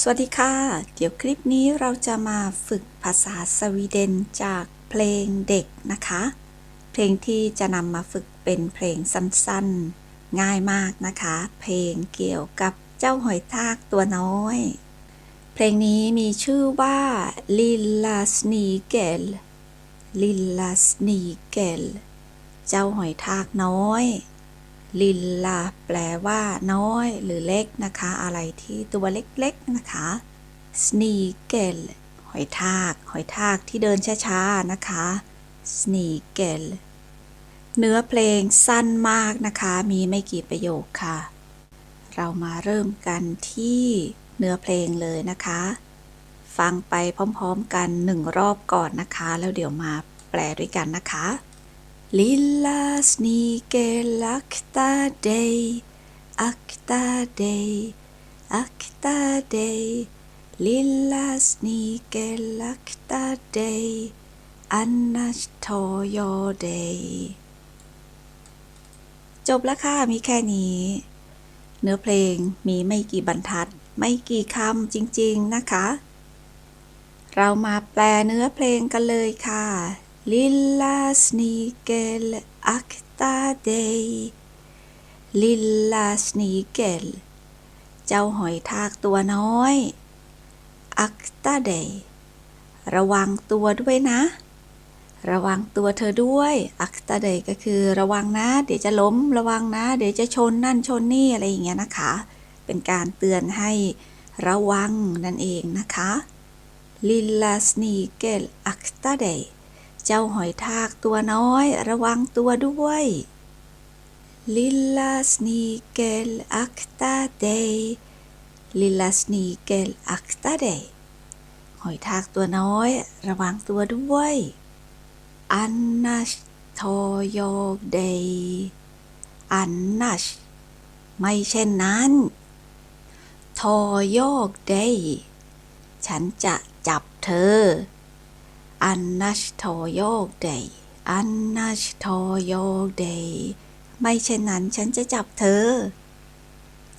สวัสดีค่ะ เดี๋ยวคลิปนี้เราจะมาฝึกภาษาสวีเดนจากเพลงเด็กนะคะ เพลงที่จะนำมาฝึกเป็นเพลงสั้นๆ ง่ายมากนะคะ เพลงเกี่ยวกับเจ้าหอยทากตัวน้อย เพลงนี้มีชื่อว่า Lilla Snigel Lilla Snigel เจ้าหอยทากน้อย ลินลาแปลว่า น้อยหรือเล็กนะคะ อะไรที่ตัวเล็กๆนะคะ sneakel หอยทาก หอยทากที่เดินช้าๆนะคะ sneakel เนื้อเพลงสั้นมากนะคะ มีไม่กี่ประโยคค่ะ เรามาเริ่มกันที่เนื้อเพลงเลยนะคะ ฟังไปพร้อมๆกันหนึ่งรอบก่อนนะคะ แล้วเดี๋ยวมาแปลด้วยกันนะคะ Lilla snigel akta dig, akta dig, akta dig. Lilla snigel akta dig, annars tar jag dig. จบแล้วค่ะ มีแค่นี้ เนื้อเพลงมีไม่กี่บรรทัด ไม่กี่คำจริง ๆ นะคะ เรามาแปลเนื้อเพลงกันเลยค่ะ Lilla snigel akta dig Lilla snigel เจ้าหอยทากตัวน้อย akta dig ระวังตัวด้วยนะ ระวังตัวเธอด้วย akta dig ก็คือระวังนะ เดี๋ยวจะล้ม ระวังนะ เดี๋ยวจะชนนั่นชนนี่อะไรอย่างเงี้ยนะคะ เป็นการเตือนให้ระวังนั่นเองนะคะ Lilla snigel akta dig เจ้าหอยทากตัวน้อยระวังตัวด้วย Lilla snigel akta dig Lilla snigel akta dig หอยทากตัวน้อย ระวังตัวด้วยอันนาช tar jag dig Annars ไม่เช่นนั้นทโยกเดย์ฉันจะจับเธอ annars tar jag dig annars tar jag dig ไม่เช่นนั้นฉันจะจับเธอ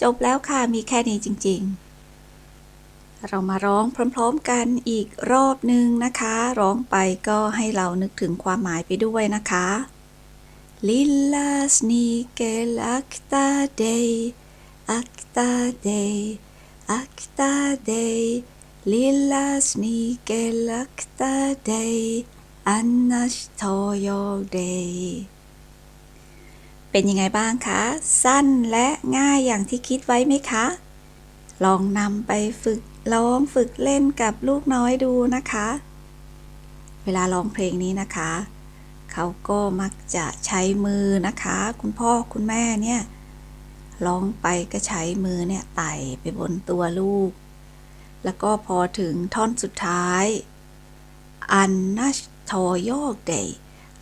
จบแล้วค่ะ มีแค่นี้จริง ๆ เรามาร้องพร้อมๆกันอีกรอบหนึ่งนะคะ ร้องไปก็ให้เรานึกถึงความหมายไปด้วยนะคะ Lilla snigel akta dig akta dig akta dig Lilla snigel akta dig annars tar jag dig เป็นยังไงบ้างคะ สั้นและง่ายอย่างที่คิดไว้ไหมคะ ลองนำไปฝึกร้องฝึกเล่นกับลูกน้อยดูนะคะ เวลาร้องเพลงนี้นะคะ เขาก็มักจะใช้มือนะคะ คุณพ่อคุณแม่เนี่ยร้องไปก็ใช้มือเนี่ยไต่ไปบนตัวลูก แล้วก็พอถึงท่อนสุดท้าย อันนัชทอยอกเดย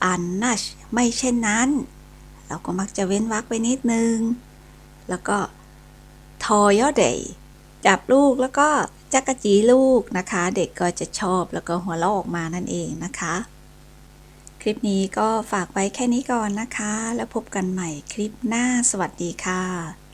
อันนัชไม่เช่นนั้น เราก็มักจะเว้นวรรคไปนิดนึง แล้วก็ทอยอเดยจับลูกแล้วก็จักกจีลูกนะคะ เด็กก็จะชอบแล้วก็หัวเราะออกมานั่นเองนะคะ คลิปนี้ก็ฝากไว้แค่นี้ก่อนนะคะ แล้วพบกันใหม่คลิปหน้าสวัสดีค่ะ